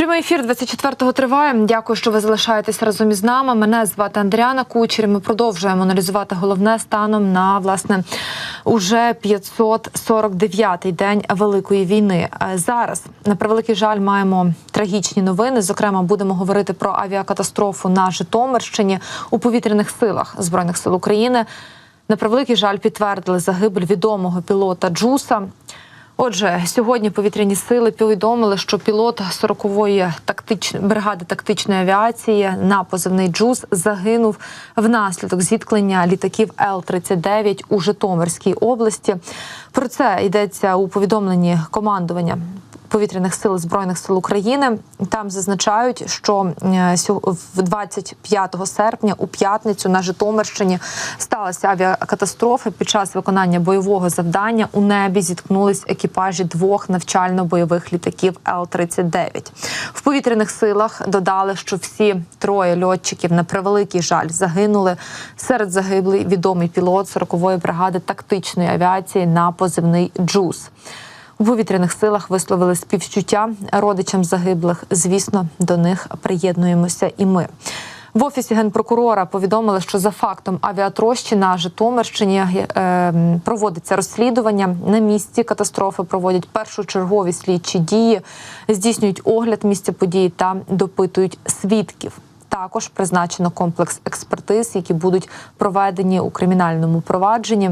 Прямий ефір 24-го триває. Дякую, що ви залишаєтесь разом із нами. Мене звати Андріана Кучер. Ми продовжуємо аналізувати головне станом на власне уже 549-й день великої війни. Е, Зараз на превеликий жаль маємо трагічні новини. Зокрема, будемо говорити про авіакатастрофу на Житомирщині у повітряних силах збройних сил України. На превеликий жаль підтвердили загибель відомого пілота Джуса. Отже, сьогодні повітряні сили повідомили, що пілот 40-ї тактичної бригади тактичної авіації на позивний Джуз загинув внаслідок зіткнення літаків Л-39 у Житомирській області. Про це йдеться у повідомленні командування. Повітряних сил збройних сил України там зазначають, що е, сьо- в 25 серпня у п'ятницю на Житомирщині сталася авіакатастрофа. Під час виконання бойового завдання у небі зіткнулись екіпажі двох навчально-бойових літаків Л-39. В повітряних силах додали, що всі троє льотчиків на превеликий жаль загинули. Серед загиблих відомий пілот 40-ї бригади тактичної авіації на позивний Джуз. У повітряних силах висловили співчуття родичам загиблих. Звісно, до них приєднуємося і ми. В офісі генпрокурора повідомили, що за фактом авіатрощі на Житомирщині е, проводиться розслідування. На місці катастрофи проводять першочергові слідчі дії, здійснюють огляд місця події та допитують свідків. Також призначено комплекс експертиз, які будуть проведені у кримінальному провадженні.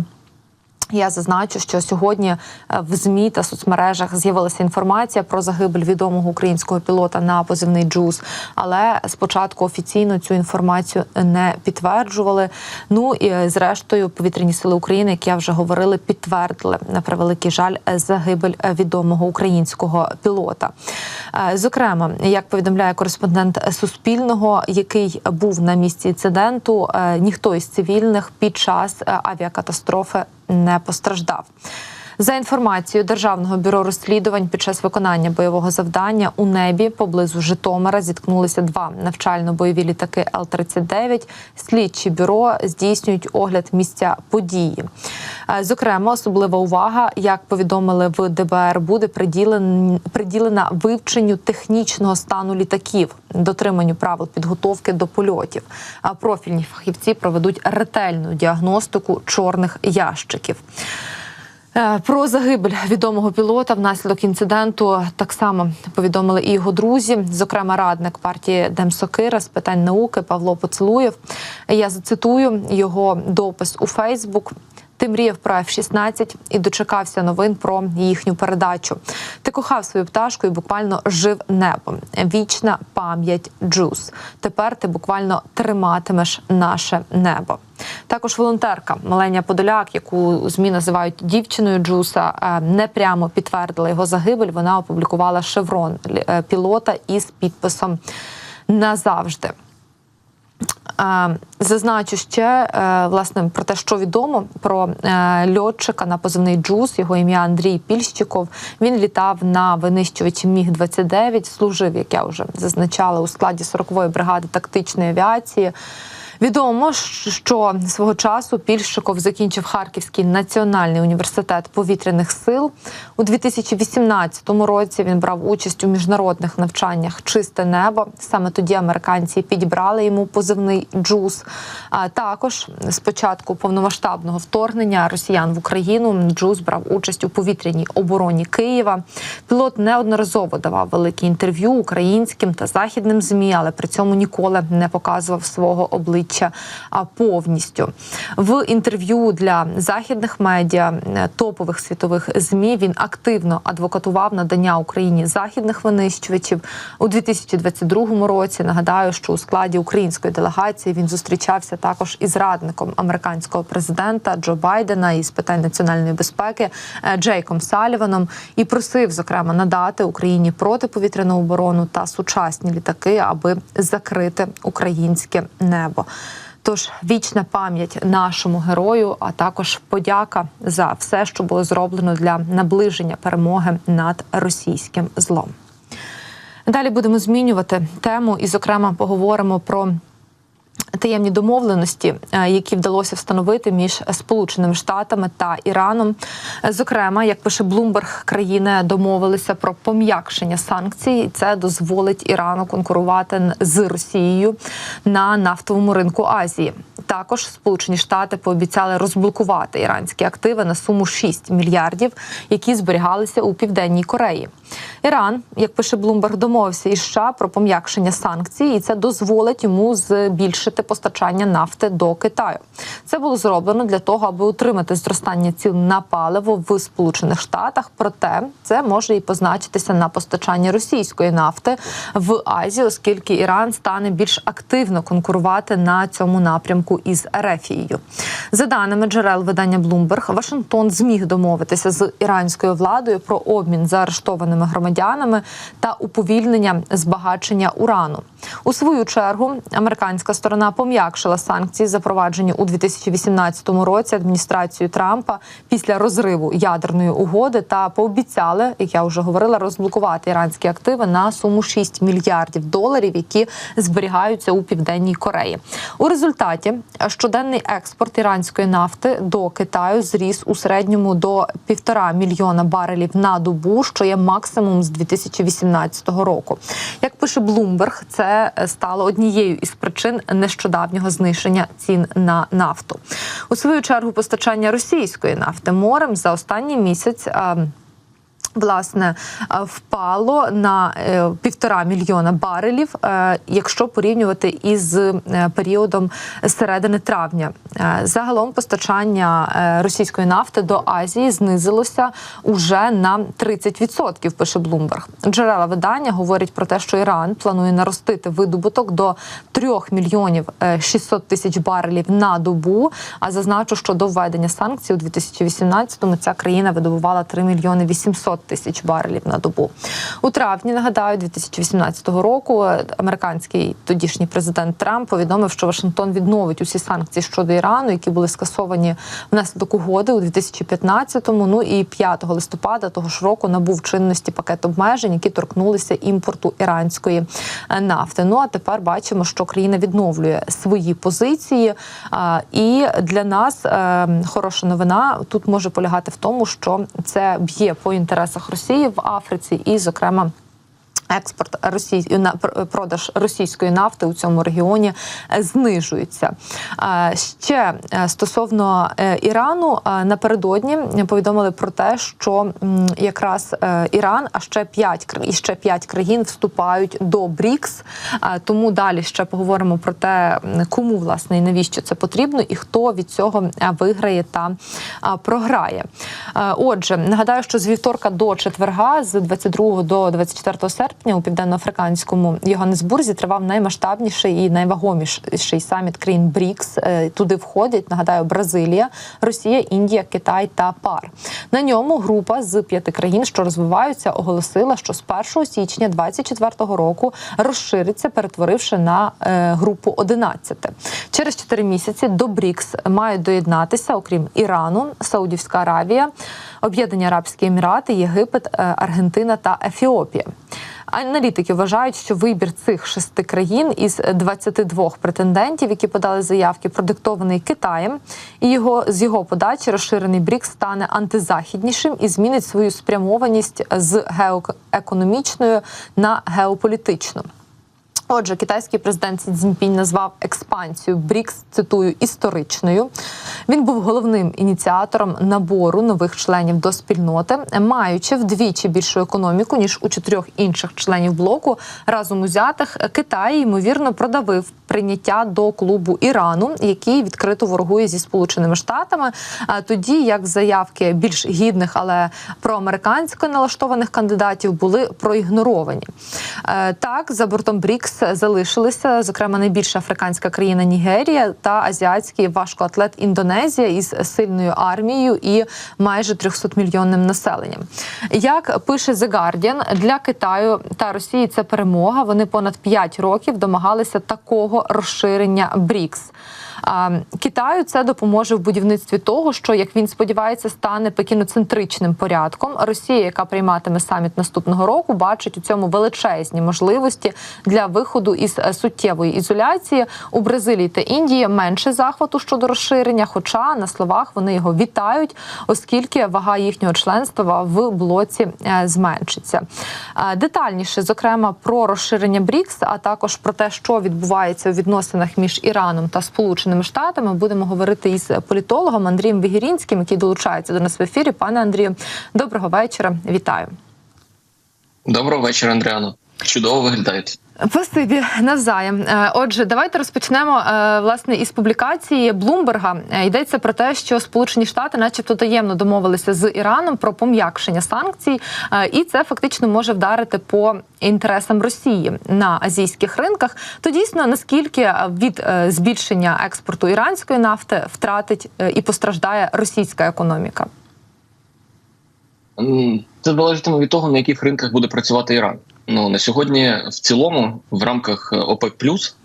Я зазначу, що сьогодні е, в змі та соцмережах з'явилася інформація про загибель відомого українського пілота на позивний Джуз, але спочатку офіційно цю інформацію не підтверджували. Ну і е, зрештою, повітряні сили України, як я вже говорили, підтвердили на превеликий жаль загибель е, відомого українського пілота. Зокрема, як повідомляє кореспондент Суспільного, який був на місці інциденту, ніхто із цивільних під час авіакатастрофи не постраждав. За інформацією Державного бюро розслідувань, під час виконання бойового завдання у небі поблизу Житомира зіткнулися два навчально-бойові літаки Л-39. Слідчі бюро здійснюють огляд місця події. Е, Зокрема, особлива увага, як повідомили в ДБР, буде приділена вивченню технічного стану літаків, дотриманню правил підготовки до польотів. А профільні фахівці проведуть ретельну діагностику чорних ящиків. Е, Про загибель відомого пілота внаслідок інциденту так само повідомили і його друзі, зокрема радник партії Демсокира з питань науки Павло Поцелуєв. Я зацитую його допис у Фейсбук. Ти мріяв про F-16 і дочекався новин про їхню передачу. Ти кохав свою пташку і буквально жив небом. Вічна пам'ять Джуз. Тепер ти буквально триматимеш наше небо. Також волонтерка Маленя Подоляк, яку змі називають дівчиною Джуса, е, не прямо підтвердила його загибель. Вона опублікувала шеврон е, пілота із підписом назавжди. Е, Зазначу ще власне про те, що відомо про льотчика на позивний Джуз. Його ім'я Андрій Пільщиков. Він літав на винищувачі Міг 29 служив, як я вже зазначала, у складі 40-ї бригади тактичної авіації. Відомо, що свого часу Пільщиков закінчив Харківський національний університет повітряних сил у 2018 році. Він брав участь у міжнародних навчаннях Чисте небо. Саме тоді американці підібрали йому позивний Джуз. А також з початку повномасштабного вторгнення росіян в Україну Джуз брав участь у повітряній обороні Києва. Пілот неодноразово давав великі інтерв'ю українським та західним змі, але при цьому ніколи не показував свого обличчя а, повністю. В інтерв'ю для західних медіа е, топових світових змі він активно адвокатував надання Україні західних винищувачів у 2022 році. Нагадаю, що у складі української делегації він зустрічався також із радником американського президента Джо Байдена із питань національної безпеки е, Джейком Саліваном і просив зокрема надати Україні протиповітряну оборону та сучасні літаки, аби закрити українське небо. Тож вічна пам'ять нашому герою, а також подяка за все, що було зроблено для наближення перемоги над російським злом. Далі будемо змінювати тему і, зокрема, поговоримо про таємні домовленості, е, які вдалося встановити між Сполученими Штатами та Іраном. Зокрема, як пише Блумберг, країни домовилися про пом'якшення санкцій. і Це дозволить Ірану конкурувати з Росією на нафтовому ринку Азії. Також Сполучені Штати пообіцяли розблокувати іранські активи на суму 6 мільярдів, які зберігалися у південній Кореї. Іран, як пише Блумберг, домовився із США про пом'якшення санкцій, і це дозволить йому збільшити постачання нафти до Китаю. Це було зроблено для того, аби утримати зростання цін на паливо в Сполучених Штатах. Проте це може і позначитися на постачанні російської нафти в Азії, оскільки Іран стане більш активно конкурувати на цьому напрямку із Ерефією. За даними джерел видання Bloomberg, Вашингтон зміг домовитися з іранською владою про обмін заарештованими громадянами та уповільнення збагачення урану. У свою чергу американська сторона пом'якшила санкції, запроваджені у 2018 році адміністрацією Трампа після розриву ядерної угоди, та пообіцяли, як я вже говорила, розблокувати іранські активи на суму 6 мільярдів доларів, які зберігаються у південній Кореї. У результаті щоденний експорт іранської нафти до Китаю зріс у середньому до півтора мільйона барелів на добу, що є максимум з 2018 року. Як пише Bloomberg, це стало однією із причин нещодавнього знищення цін на нафту. У свою чергу постачання російської нафти морем за останній місяць. Власне, е, впало на е, півтора мільйона барелів, е, якщо порівнювати із періодом середини травня. Загалом постачання російської нафти до Азії знизилося уже на 30%, пише Bloomberg. Джерела видання говорять про те, що Іран планує наростити видобуток до 3 мільйонів е, 600 тисяч барелів на добу. А зазначу, що до введення санкцій у 2018-му ця країна видобувала 3 мільйони 800 тисяч барелів на добу. У травні нагадаю, 2018 року американський тодішній президент Трамп повідомив, що Вашингтон відновить усі санкції щодо Ірану, які були скасовані внаслідок угоди у 2015-му. Ну і 5 листопада того ж року набув чинності пакет обмежень, які торкнулися імпорту іранської нафти. Ну а тепер бачимо, що країна відновлює свої позиції. І для нас е, хороша новина тут може полягати в тому, що це б'є по інтересах Росії в Африці, і, зокрема. Експорт на пр- продаж російської нафти у цьому регіоні е, знижується. Е, Ще е, стосовно е, Ірану, е, напередодні повідомили про те, що якраз е, Іран, а ще п'ять і ще п'ять країн вступають до БРІКС. Е, Тому далі ще поговоримо про те, кому власне і навіщо це потрібно, і хто від цього е, виграє та е, програє. Е, Отже, нагадаю, що з вівторка до четверга, з 22 до 24 серпня у південноафриканському Йоганнесбурзі тривав наймасштабніший і найвагоміший саміт країн БРІКС. Е, Туди входять, нагадаю, Бразилія, Росія, Індія, Китай та ПАР. На ньому група з п'яти країн, що розвиваються, оголосила, що з 1 січня 2024 року розшириться, перетворивши на е, групу 11. Через 4 місяці до БРІКС мають доєднатися, окрім Ірану, Саудівська Аравія, Об'єднані Арабські Емірати, Єгипет, е, Аргентина та Ефіопія. Аналітики вважають, що вибір цих шести країн із 22 претендентів, які подали заявки, продиктований Китаєм, і його з його подачі розширений брік стане антизахіднішим і змінить свою спрямованість з геоекономічною на геополітичну. Отже, китайський президент Сі Цзіньпінь назвав експансію БРІКС, цитую, історичною. Він був головним ініціатором набору нових членів до спільноти, маючи вдвічі більшу економіку ніж у чотирьох інших членів блоку. Разом узятих Китай ймовірно продавив прийняття до клубу Ірану, який відкрито ворогує зі Сполученими Штатами. А тоді як заявки більш гідних, але проамерикансько налаштованих кандидатів були проігноровані. Е, Так, за бортом БРІКС залишилися, зокрема, найбільша африканська країна Нігерія та азіатський важкоатлет Індонезія із сильною армією і майже 300 мільйонним населенням. Як пише The Guardian, для Китаю та Росії це перемога. Вони понад 5 років домагалися такого розширення БРІКС. Китаю це допоможе в будівництві того, що як він сподівається, стане пекіноцентричним порядком. Росія, яка прийматиме саміт наступного року, бачить у цьому величезні можливості для виходу із е, суттєвої ізоляції у Бразилії та Індії менше захвату щодо розширення. Хоча на словах вони його вітають, оскільки вага їхнього членства в блоці е, зменшиться. Е, Детальніше, зокрема, про розширення БРІКС, а також про те, що відбувається у відносинах між Іраном та Сполученими Штатами, будемо говорити із політологом Андрієм Вігірінським, який долучається до нас в ефірі. Пане Андрію, доброго вечора. Вітаю. Доброго вечора, Андріано. Чудово виглядаєте. Спасибі навзаєм. Е, Отже, давайте розпочнемо е, власне із публікації Блумберга. Е, Йдеться про те, що Сполучені Штати, начебто, таємно домовилися з Іраном про пом'якшення санкцій, і це фактично може вдарити по інтересам Росії на азійських ринках. То дійсно наскільки від збільшення експорту іранської нафти втратить і постраждає російська економіка? Це залежатиме від того, на яких ринках буде працювати Іран. Ну на сьогодні, в цілому, в рамках ОПЕК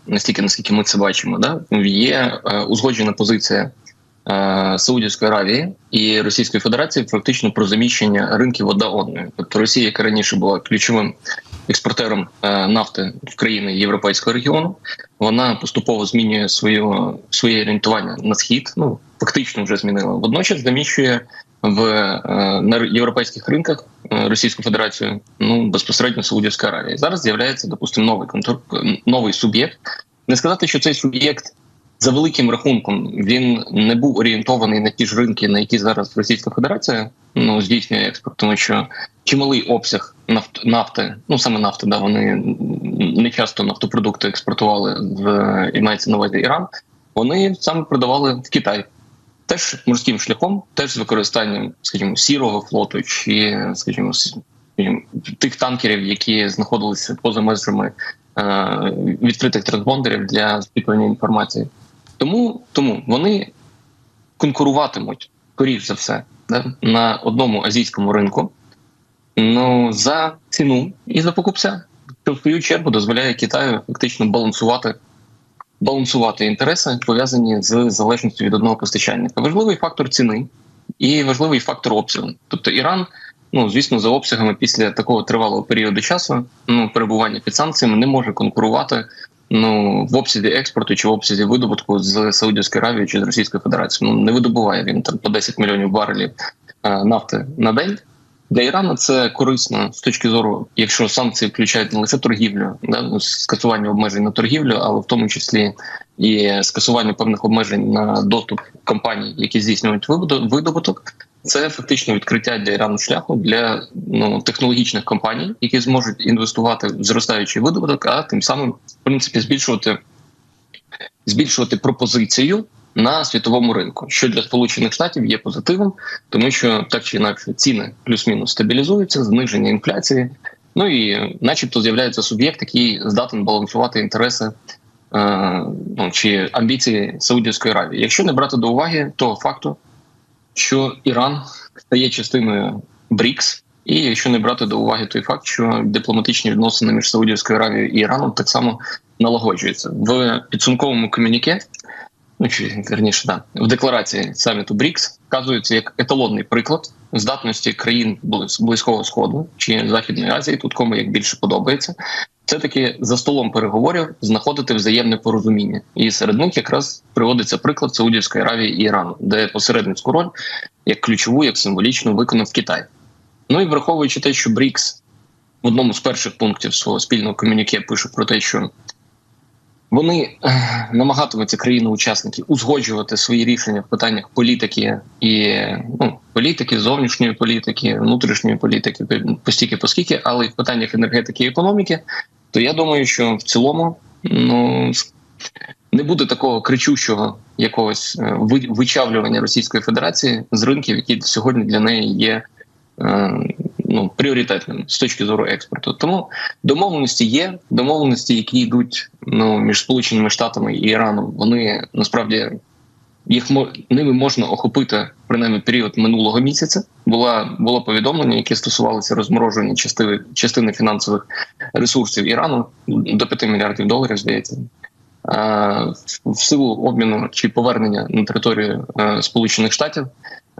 настільки наскільки ми це бачимо, да є е, узгоджена позиція е, Саудівської Аравії і Російської Федерації фактично про заміщення ринків одна одної. Тобто Росія, яка раніше була ключовим експортером е, нафти в країни Європейського регіону, вона поступово змінює свою своє орієнтування на схід. Ну фактично вже змінила. Водночас заміщує в е, європейських ринках е, Російську Федерацію, ну безпосередньо Саудівська Аравія. Зараз з'являється, допустимо, новий контур, новий суб'єкт. Не сказати, що цей суб'єкт за великим рахунком він не був орієнтований на ті ж ринки, на які зараз Російська Федерація ну здійснює експорт, тому що чималий обсяг нафт, нафти, ну саме нафти, да вони не часто нафтопродукти експортували в і мається на увазі Іран. Вони саме продавали в Китай. Теж морським шляхом, теж з використанням, скажімо, сірого флоту чи, скажімо, тих танкерів, які знаходилися поза межами е, відкритих транспондерів для спікування інформації. Тому тому вони конкуруватимуть, скоріш за все, да, на одному азійському ринку ну, за ціну і за покупця, що в свою чергу дозволяє Китаю фактично балансувати балансувати інтереси, пов'язані з залежністю від одного постачальника. Важливий фактор ціни і важливий фактор обсягу. Тобто Іран, ну звісно, за обсягами після такого тривалого періоду часу ну перебування під санкціями не може конкурувати. Ну в обсязі експорту чи в обсязі видобутку з Саудівської Аравії чи з Російської Федерації. Ну не видобуває він там по 10 мільйонів барелів е, нафти на день. Для Ірану це корисно з точки зору, якщо санкції включають не лише торгівлю, да ну, скасування обмежень на торгівлю, але в тому числі і скасування певних обмежень на доступ компаній, які здійснюють видобуток. Це фактично відкриття для Ірану шляху для ну технологічних компаній, які зможуть інвестувати в зростаючий видобуток, а тим самим в принципі збільшувати збільшувати пропозицію на світовому ринку, що для сполучених штатів є позитивом, тому що так чи інакше ціни плюс-мінус стабілізуються, зниження інфляції. Ну і, начебто, з'являється суб'єкт, який здатен балансувати інтереси е, ну, чи амбіції Саудівської Аравії. Якщо не брати до уваги того факту, що Іран стає частиною БРІКС, і якщо не брати до уваги той факт, що дипломатичні відносини між Саудівською Аравією і Іраном так само налагоджуються в підсумковому комюніке ну чи верніше, да, в декларації саміту БРІКС вказується як еталонний приклад здатності країн близького сходу чи західної Азії, тут кому як більше подобається. Це таки за столом переговорів знаходити взаємне порозуміння, і серед них якраз приводиться приклад Саудівської Аравії і Ірану, де посередницьку роль як ключову, як символічну виконав Китай. Ну і враховуючи те, що БРІКС в одному з перших пунктів свого спільного комюніке пише про те, що вони намагатимуться країни-учасники узгоджувати свої рішення в питаннях політики і ну політики, зовнішньої політики, внутрішньої політики, постільки поскільки, але і в питаннях енергетики і економіки. То я думаю, що в цілому ну не буде такого кричущого якогось е, вичавлювання Російської Федерації з ринків, які сьогодні для неї є е, ну пріоритетним з точки зору експорту. Тому домовленості є домовленості, які йдуть ну між сполученими штатами і Іраном. Вони насправді їх ними можна охопити принаймні період минулого місяця. Була було повідомлення, яке стосувалося розмороження частини частини фінансових ресурсів Ірану до 5 мільярдів доларів. Здається. В силу обміну чи повернення на територію е, Сполучених Штатів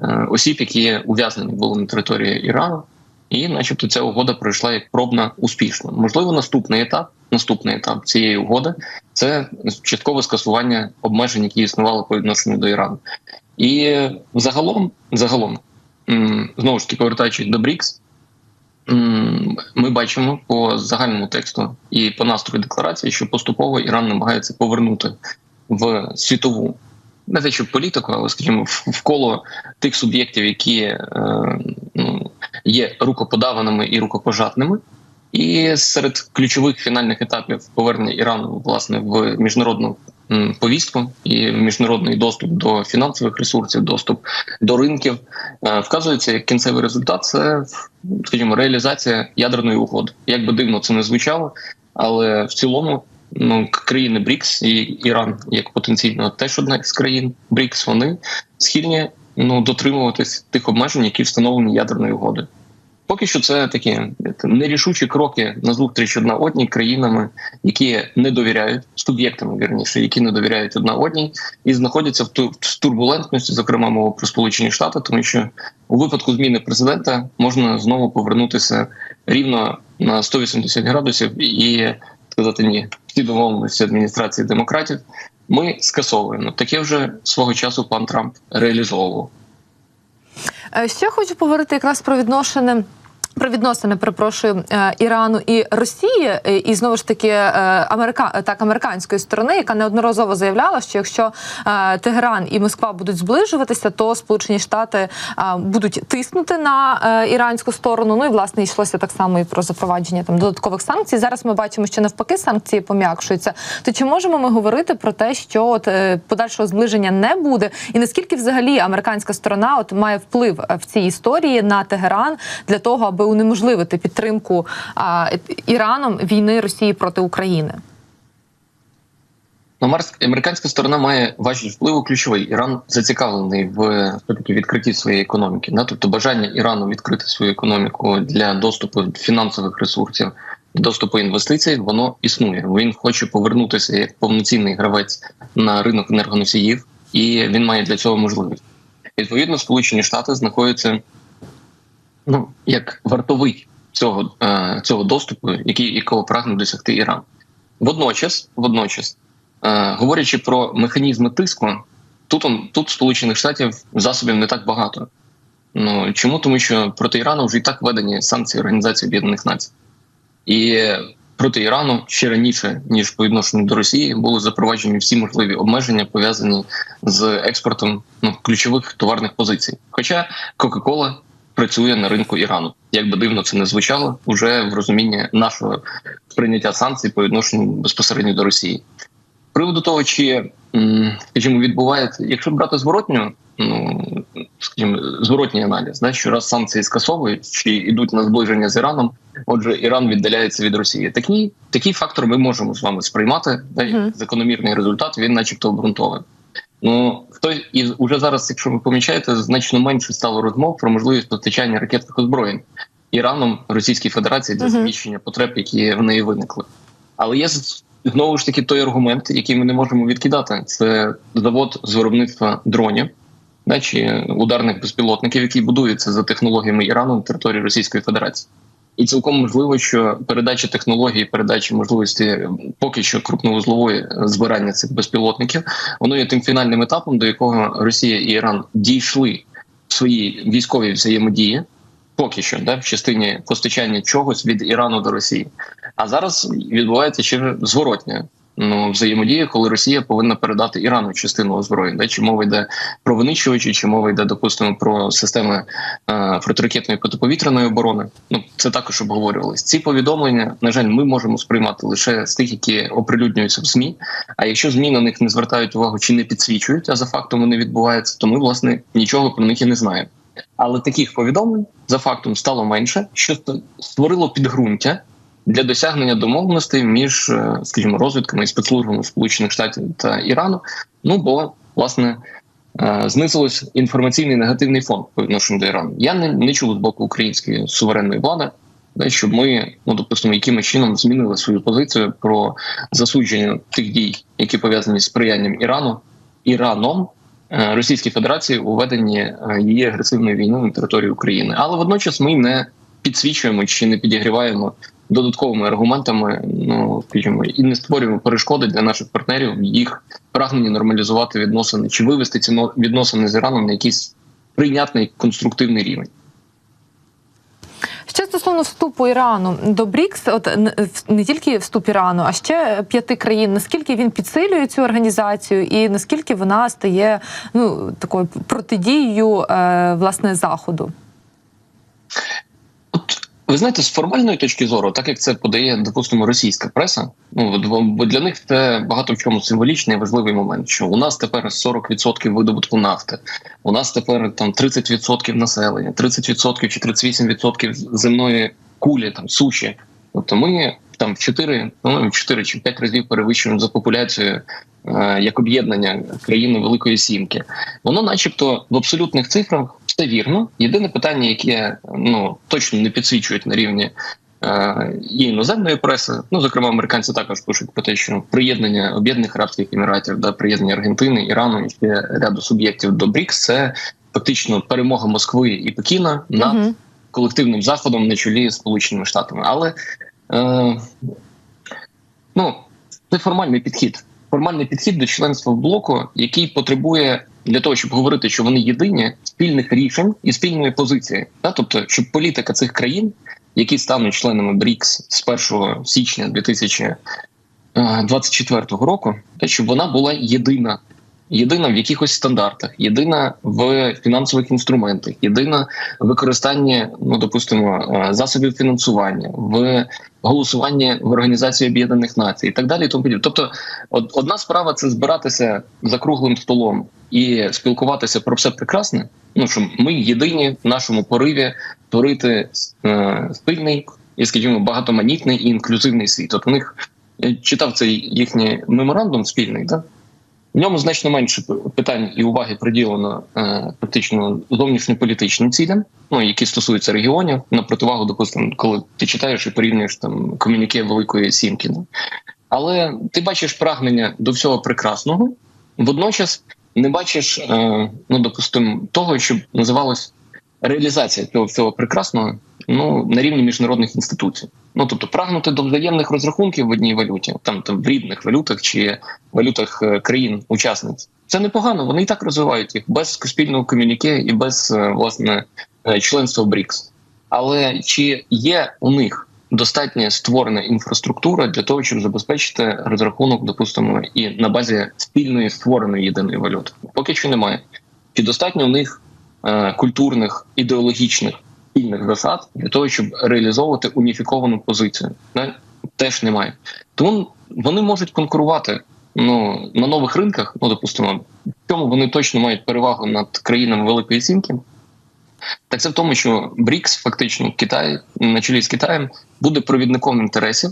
е, осіб, які ув'язнені були на території Ірану, і, начебто, ця угода пройшла як пробна успішно. Можливо, наступний етап наступний етап цієї угоди це часткове скасування обмежень, які існували по відношенню до Ірану. І загалом, загалом, знову ж таки, повертаючись до БРІКС, ми бачимо по загальному тексту і по настрою декларації, що поступово Іран намагається повернути в світову. Не те, що політику, але скажімо, в в коло тих суб'єктів, які е, ну, є рукоподаваними і рукопожатними. І серед ключових фінальних етапів повернення Ірану власне в міжнародну повістку і міжнародний доступ до фінансових ресурсів, доступ до ринків е, вказується як кінцевий результат. Це скажімо, реалізація ядерної угоди. Як би дивно це не звучало, але в цілому. Ну, країни БРІКС і Іран як потенційно теж одна з країн БРІКС, вони схильні ну дотримуватись тих обмежень, які встановлені ядерною угодою. Поки що це такі нерішучі кроки на зустріч одна одній країнами, які не довіряють суб'єктами, вірніше, які не довіряють одна одній, і знаходяться в турбулентності, зокрема мова про Сполучені Штати, тому що у випадку зміни президента можна знову повернутися рівно на 180 градусів і сказати ні, всі домовленості адміністрації демократів. Ми скасовуємо таке вже свого часу. Пан Трамп реалізовував. Е, Ще хочу поговорити якраз про відношення. Про відносини, перепрошую, е, Ірану і Росії, е, і знову ж таки е, Америка так американської сторони, яка неодноразово заявляла, що якщо Тегеран і Москва будуть зближуватися, то Сполучені Штати будуть тиснути на іранську сторону. Ну і власне йшлося так само і про запровадження там додаткових санкцій. Зараз ми бачимо, що навпаки санкції пом'якшуються. То чи можемо ми говорити про те, що от подальшого зближення не буде, і наскільки взагалі американська сторона от має вплив в цій історії на Тегеран для того, аби унеможливити підтримку а, Іраном війни Росії проти України? Американська сторона має важіль впливу ключовий. Іран зацікавлений в все-таки відкритті своєї економіки. Да? Тобто бажання Ірану відкрити свою економіку для доступу фінансових ресурсів, доступу інвестицій, воно існує. Він хоче повернутися як повноцінний гравець на ринок енергоносіїв, і він має для цього можливість. Відповідно, Сполучені Штати знаходяться ну як вартовий цього, е, цього доступу, який якого прагне досягти Іран. Водночас, водночас, е, говорячи про механізми тиску, тут он тут Сполучених Штатів засобів не так багато. Ну чому? Тому що проти Ірану вже і так введені санкції Організації Об'єднаних Націй, і проти Ірану ще раніше ніж по відношенню до Росії були запроваджені всі можливі обмеження пов'язані з експортом ну, ключових товарних позицій. Хоча Кока-Кола працює на ринку Ірану. Як би дивно це не звучало, вже в розумінні нашого сприйняття санкцій по відношенню безпосередньо до Росії. З Приводу того, чи скажімо, відбувається, якщо брати зворотню, ну скажімо, зворотній аналіз, да, що раз санкції скасовують чи йдуть на зближення з Іраном, отже, Іран віддаляється від Росії. Такий такий фактор ми можемо з вами сприймати. Да, як закономірний результат він, начебто, обґрунтований. Ну хто і уже зараз, якщо ви помічаєте, значно менше стало розмов про можливість постачання ракетних озброєнь Іраном Російській Федерації для заміщення потреб, які в неї виникли. Але є знову ж таки той аргумент, який ми не можемо відкидати. Це завод з виробництва дронів, да, чи ударних безпілотників, які будуються за технологіями Ірану на території Російської Федерації. І цілком можливо, що передача технології, передача можливості поки що крупновузлової збирання цих безпілотників, воно є тим фінальним етапом, до якого Росія і Іран дійшли в своїй військовій взаємодії, поки що, да, в частині постачання чогось від Ірану до Росії. А зараз відбувається ще зворотня ну, взаємодія, коли Росія повинна передати Ірану частину озброєнь. Чи мова йде про винищувачі, чи мова йде, допустимо, про системи е, протиракетної протиповітряної оборони. Ну це також обговорювалось. Ці повідомлення, на жаль, ми можемо сприймати лише з тих, які оприлюднюються в змі. А якщо змі на них не звертають увагу чи не підсвічують, а за фактом вони відбуваються, то ми власне нічого про них і не знаємо. Але таких повідомлень за фактом стало менше, що створило підґрунтя для досягнення домовленостей між, е, скажімо, розвідками і спецслужбами Сполучених Штатів та Ірану. Ну бо власне е, знизилось інформаційний негативний фон по відношенню до Ірану. Я не, не чув з боку української суверенної влади, щоб ми, ну допустимо, якимось чином змінили свою позицію про засудження тих дій, які пов'язані з сприянням Ірану Іраном. е, Російській Федерації у веденні її агресивної війни на території України, але водночас ми не підсвічуємо чи не підігріваємо додатковими аргументами, ну скажімо, і не створюємо перешкоди для наших партнерів в їх прагненні нормалізувати відносини чи вивести ці відносини з Іраном на якийсь прийнятний конструктивний рівень. Ще стосовно вступу Ірану до БРІКС, от не тільки вступ Ірану, а ще п'яти країн. Наскільки він підсилює цю організацію, і наскільки вона стає ну такою протидією е, власне заходу? Ви знаєте, з формальної точки зору, так як це подає, допустимо, російська преса, ну бо- для них це багато в чому символічний важливий момент. Що у нас тепер 40% видобутку нафти, у нас тепер там 30% населення, 30% чи 38% земної кулі, там суші. Тобто ми там в 4, ну, в 4 чи 5 разів перевищуємо за популяцією е, як об'єднання країни Великої Сімки. Воно, начебто, в абсолютних цифрах все вірно. Єдине питання, яке ну точно не підсвічують на рівні е, і іноземної преси, ну зокрема, американці також пишуть про те, що приєднання Об'єднаних Арабських Еміратів, да, приєднання Аргентини, Ірану і ще ряду суб'єктів до БРІКС – це фактично перемога Москви і Пекіна над Мгм. колективним заходом на чолі з Сполученими Штатами. Але е, ну, це формальний підхід. Формальний підхід до членства в блоку, який потребує для того, щоб говорити, що вони єдині спільних рішень і спільної позиції. Да? Тобто, щоб політика цих країн, які стануть членами БРІКС з 1 січня 2024 року, те, щоб вона була єдина. Єдина в якихось стандартах, єдина в фінансових інструментах, єдина в використанні, ну допустимо, е, засобів фінансування, в голосуванні в Організації Об'єднаних Націй і так далі. і Тому подібне. Тобто, од- одна справа це збиратися за круглим столом і спілкуватися про все прекрасне. Ну що ми єдині в нашому пориві творити е, спільний і, скажімо, багатоманітний і інклюзивний світ. От у них читав цей їхній меморандум спільний, так? В ньому значно менше питань і уваги приділено е, фактично зовнішньополітичним цілям, ну які стосуються регіонів, на противагу, допустимо, коли ти читаєш і порівнюєш там комюніке Великої Сімки. Але ти бачиш прагнення до всього прекрасного, водночас не бачиш, е, ну допустимо, того, що називалось реалізація цього всього прекрасного ну на рівні міжнародних інституцій. Ну тобто прагнути до взаємних розрахунків в одній валюті, там там в рідних валютах чи валютах е, країн-учасниць. Це непогано. Вони і так розвивають їх без спільного комюніке і без е, власне е, членства в БРІКС. Але чи є у них достатня створена інфраструктура для того, щоб забезпечити розрахунок, допустимо, і на базі спільної створеної єдиної валюти? Поки що немає. Чи достатньо у них е, культурних ідеологічних спільних засад для того, щоб реалізовувати уніфіковану позицію? Теж немає. Тому вони можуть конкурувати ну на нових ринках. Ну допустимо, в чому вони точно мають перевагу над країнами Великої Сімки. Так це в тому, що БРІКС, фактично, Китай на чолі з Китаєм буде провідником інтересів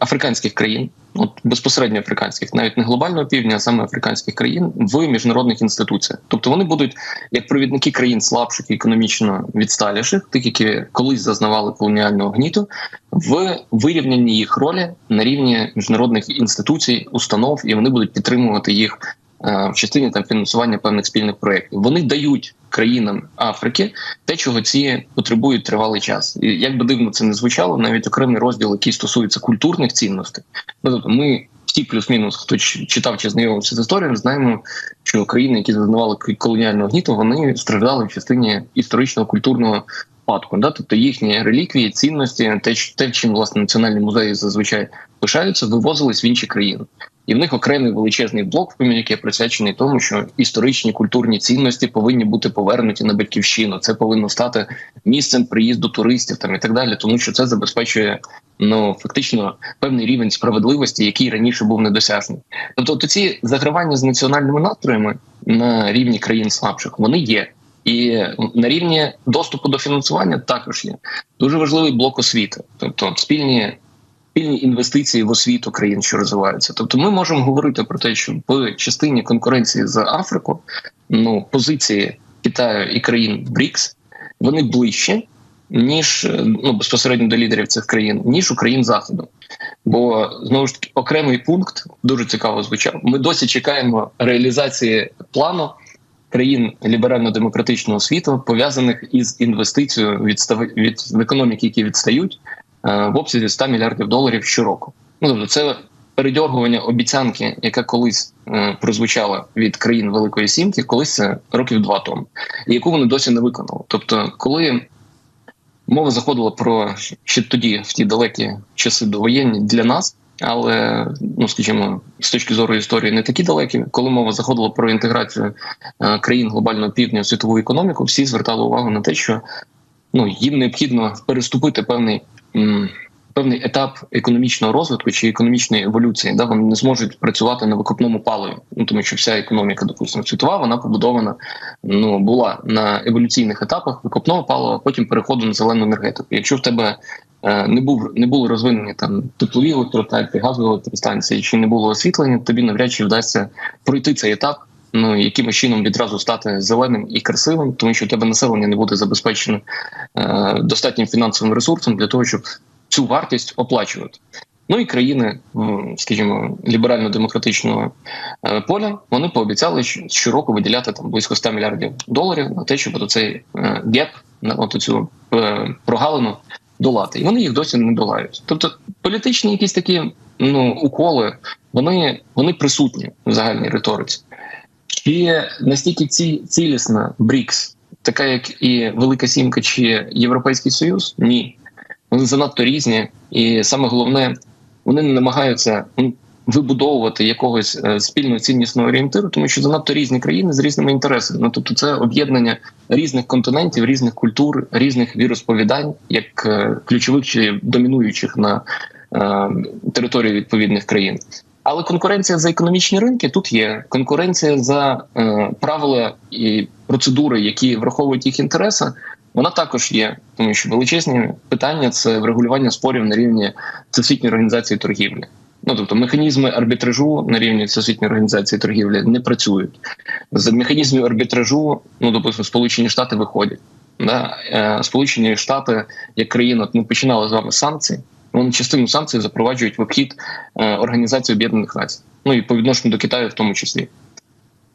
африканських країн, от безпосередньо африканських, навіть не глобального півдня, а саме африканських країн в міжнародних інституціях. Тобто вони будуть як провідники країн слабших економічно відсталіших, тих, які колись зазнавали колоніального гніту, в вирівнянні їх ролі на рівні міжнародних інституцій, установ, і вони будуть підтримувати їх е, в частині там фінансування певних спільних проєктів. Вони дають країнам Африки те, чого ці потребують тривалий час. І як би дивно це не звучало, навіть окремий розділ, який стосується культурних цінностей. Ну, тобто ми всі плюс-мінус, хто читав чи знайомився з історією, знаємо, що країни, які зазнавали колоніального гніту, вони страждали в частині історичного культурного спадку. Да? Тобто їхні реліквії, цінності, те, те, чим власне національні музеї зазвичай пишаються, вивозились в інші країни. І в них окремий величезний блок в ком'юніке присвячений тому, що історичні культурні цінності повинні бути повернуті на батьківщину. Це повинно стати місцем приїзду туристів там і так далі, тому що це забезпечує ну фактично певний рівень справедливості, який раніше був недосяжний. Тобто, то ці загравання з національними настроями на рівні країн слабших вони є. І на рівні доступу до фінансування також є дуже важливий блок освіти, тобто спільні спільні інвестиції в освіту країн, що розвиваються. Тобто, ми можемо говорити про те, що в частині конкуренції за Африку ну позиції Китаю і країн БРІКС вони ближче, ніж е, ну безпосередньо до лідерів цих країн, ніж у країн заходу. Бо знову ж таки окремий пункт дуже цікаво звучав. Ми досі чекаємо реалізації плану країн ліберально-демократичного світу, пов'язаних із інвестицією від в економіки, які відстають в обсязі 100 мільярдів доларів щороку. Ну тобто, це передьоргування обіцянки, яка колись е, прозвучала від країн Великої Сімки, колись це років два тому, і яку вони досі не виконали. Тобто, коли мова заходила про ще тоді, в ті далекі часи довоєнні для нас. Але ну скажімо, з точки зору історії не такі далекі, коли мова заходила про інтеграцію е, країн глобального півдня в світову економіку, всі звертали увагу на те, що ну їм необхідно переступити певний певний етап економічного розвитку чи економічної еволюції. Да, вони не зможуть працювати на викопному паливі, ну тому що вся економіка, допустимо, світова, вона побудована ну була на еволюційних етапах викопного палива, потім переходу на зелену енергетику. Якщо в тебе е, не був не були розвинені там теплові електростанції, газові електростанції, чи не було освітлення, тобі навряд чи вдасться пройти цей етап. Ну якимось чином відразу стати зеленим і красивим, тому що у тебе населення не буде забезпечено е, достатнім фінансовим ресурсом для того, щоб цю вартість оплачувати. Ну і країни, скажімо, ліберально-демократичного е, поля, вони пообіцяли щороку виділяти там близько 100 мільярдів доларів на те, щоб цей геп, на цю е, прогалину долати. І вони їх досі не долають. Тобто політичні якісь такі ну уколи, вони, вони присутні в загальній риториці. Чи настільки ці, цілісна БРІКС, така як і Велика Сімка чи Європейський Союз? Ні. Вони занадто різні, і саме головне, вони не намагаються вибудовувати якогось е, спільного ціннісного орієнтиру, тому що занадто різні країни з різними інтересами. Ну тобто, це об'єднання різних континентів, різних культур, різних віросповідань, як е, ключових чи домінуючих на е, території відповідних країн. Але конкуренція за економічні ринки тут є. Конкуренція за е, правила і процедури, які враховують їх інтереси, вона також є, тому що величезні питання це врегулювання спорів на рівні Всесвітньої організації торгівлі. Ну тобто механізми арбітражу на рівні Всесвітньої організації торгівлі не працюють. З механізмів арбітражу, ну допустимо, Сполучені Штати виходять. Да? Е, Сполучені Штати, як країна, ми починали з вами з санкцій. Вони частину санкцій запроваджують в обхід е, Організації Об'єднаних Націй, ну і по відношенню до Китаю, в тому числі.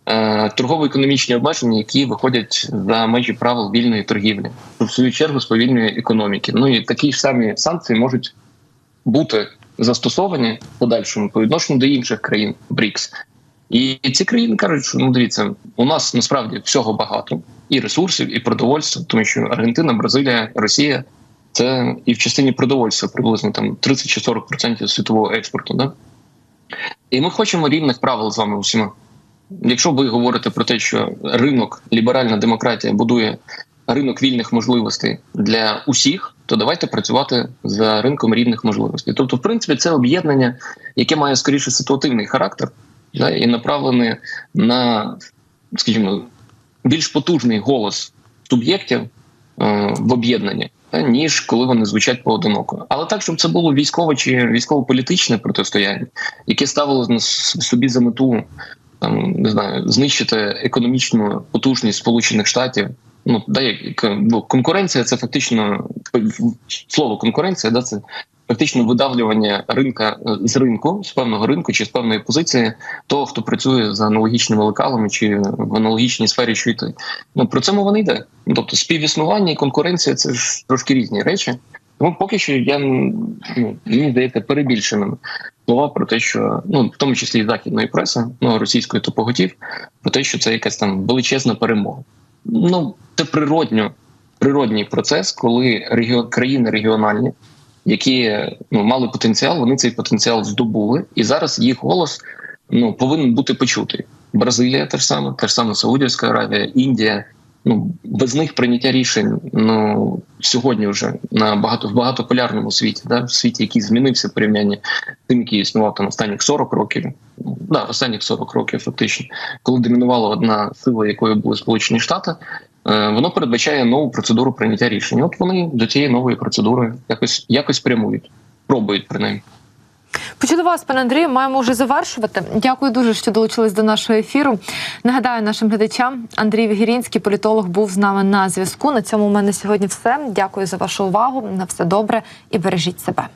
Е, Торгово-економічні обмеження, які виходять за межі правил вільної торгівлі, в свою чергу сповільнює економіки. Ну і такі ж самі санкції можуть бути застосовані в подальшому по відношенню до інших країн БРІКС. І ці країни кажуть, що ну дивіться, у нас насправді всього багато і ресурсів, і продовольства, тому що Аргентина, Бразилія, Росія це і в частині продовольства приблизно там 30 чи 40% світового експорту. Да? І ми хочемо рівних правил з вами усіма. Якщо ви говорите про те, що ринок, ліберальна демократія будує ринок вільних можливостей для усіх, то давайте працювати за ринком рівних можливостей. Тобто, в принципі, це об'єднання, яке має скоріше ситуативний характер, да, і направлене на, скажімо, більш потужний голос суб'єктів в об'єднанні, ніж коли вони звучать поодиноко. Але так, щоб це було військове чи військово-політичне протистояння, яке ставило собі за мету там не знаю, знищити економічну потужність Сполучених Штатів. Ну да, ну, конкуренція, це фактично слово конкуренція, да, це фактично видавлювання ринка е, з ринку, з певного ринку чи з певної позиції того, хто працює за аналогічними лекалами чи в аналогічній сфері, що й ти. Ну про це мова не йде. Ну, тобто співіснування і конкуренція це ж трошки різні речі. Тому поки що я ну, мені здається перебільшеними слова про те, що ну в тому числі і західної преси, ну російської топоготів, про те, що це якась там величезна перемога. Ну це природньо, природній процес, коли регіо, країни регіональні, які ну мали потенціал, вони цей потенціал здобули, і зараз їх голос ну повинен бути почутий. Бразилія теж саме, теж саме Саудівська Аравія, Індія. Ну без них прийняття рішень ну сьогодні вже на багато в багатополярному світі, да, в світі, який змінився в порівнянні з тим, який існував там останніх 40 років. Да, останніх 40 років, фактично, коли домінувала одна сила, якою були Сполучені Штати, воно передбачає нову процедуру прийняття рішень. От вони до цієї нової процедури якось якось прямують, пробують принаймні. Почули вас, пане Андрію. Маємо вже завершувати. Дякую дуже, що долучились до нашого ефіру. Нагадаю нашим глядачам, Андрій Вігірінський, політолог, був з нами на зв'язку. На цьому у мене сьогодні все. Дякую за вашу увагу. На все добре і бережіть себе.